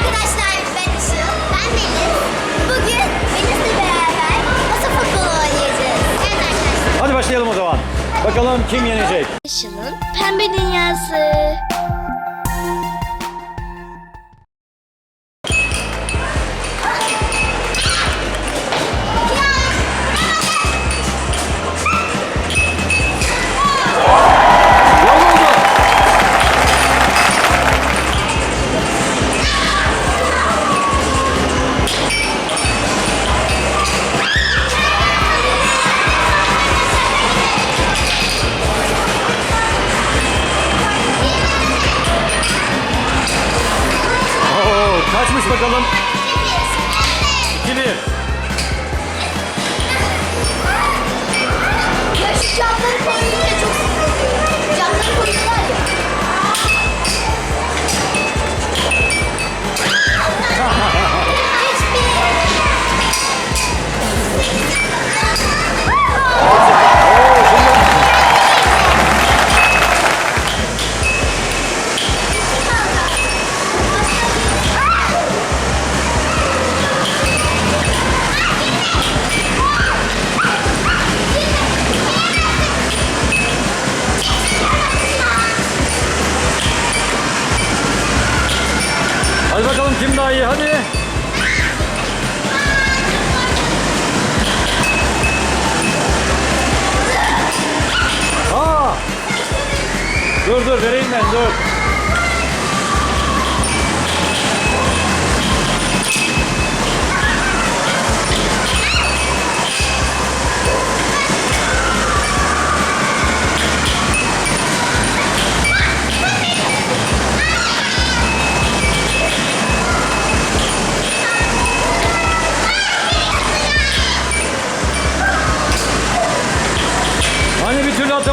arkadaşlar ben Işıl. Ben Melis. Bugün Melis'le beraber masa futbolu oynayacağız. Evet arkadaşlar. Hadi başlayalım o zaman. Bakalım kim yenecek? Işıl'ın pembe dünyası. Bakalım? İyi hadi. Aa! Dur dur vereyim ben dur.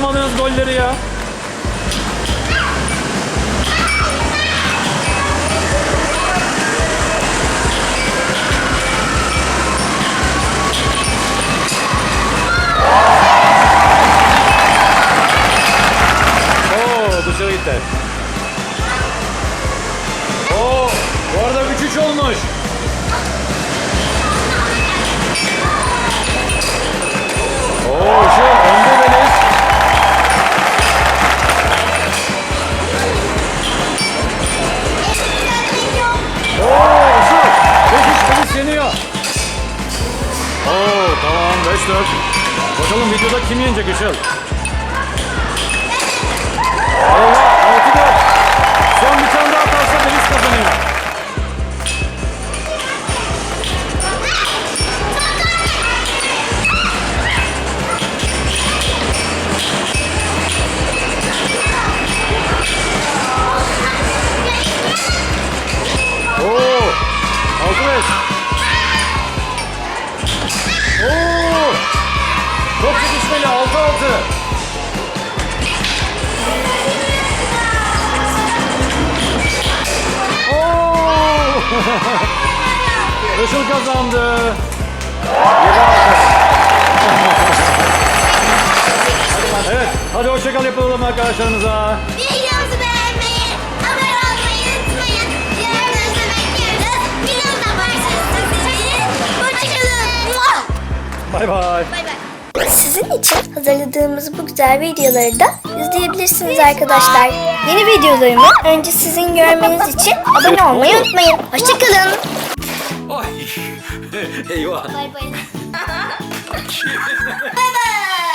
Atamadınız golleri ya? Dışarı gitti. Oo bu arada 3-3 olmuş. 5-4. Bakalım videoda kim yenecek Işıl? Eyvah 6-4. Kazandı. Evet, hadi hoşçakal yapalım arkadaşlarımıza. Videomuzu beğenmeyi, abone olmayı unutmayın. Yorumlarınızı bekliyoruz. Videomda başlayın. Hoşçakalın. Bay bay. Bay bay. Sizin için hazırladığımız bu güzel videoları da izleyebilirsiniz arkadaşlar. Yeni videolarımı önce sizin görmeniz için abone olmayı unutmayın. Hoşçakalın. Ay. Eyvah. Bay bay. Bay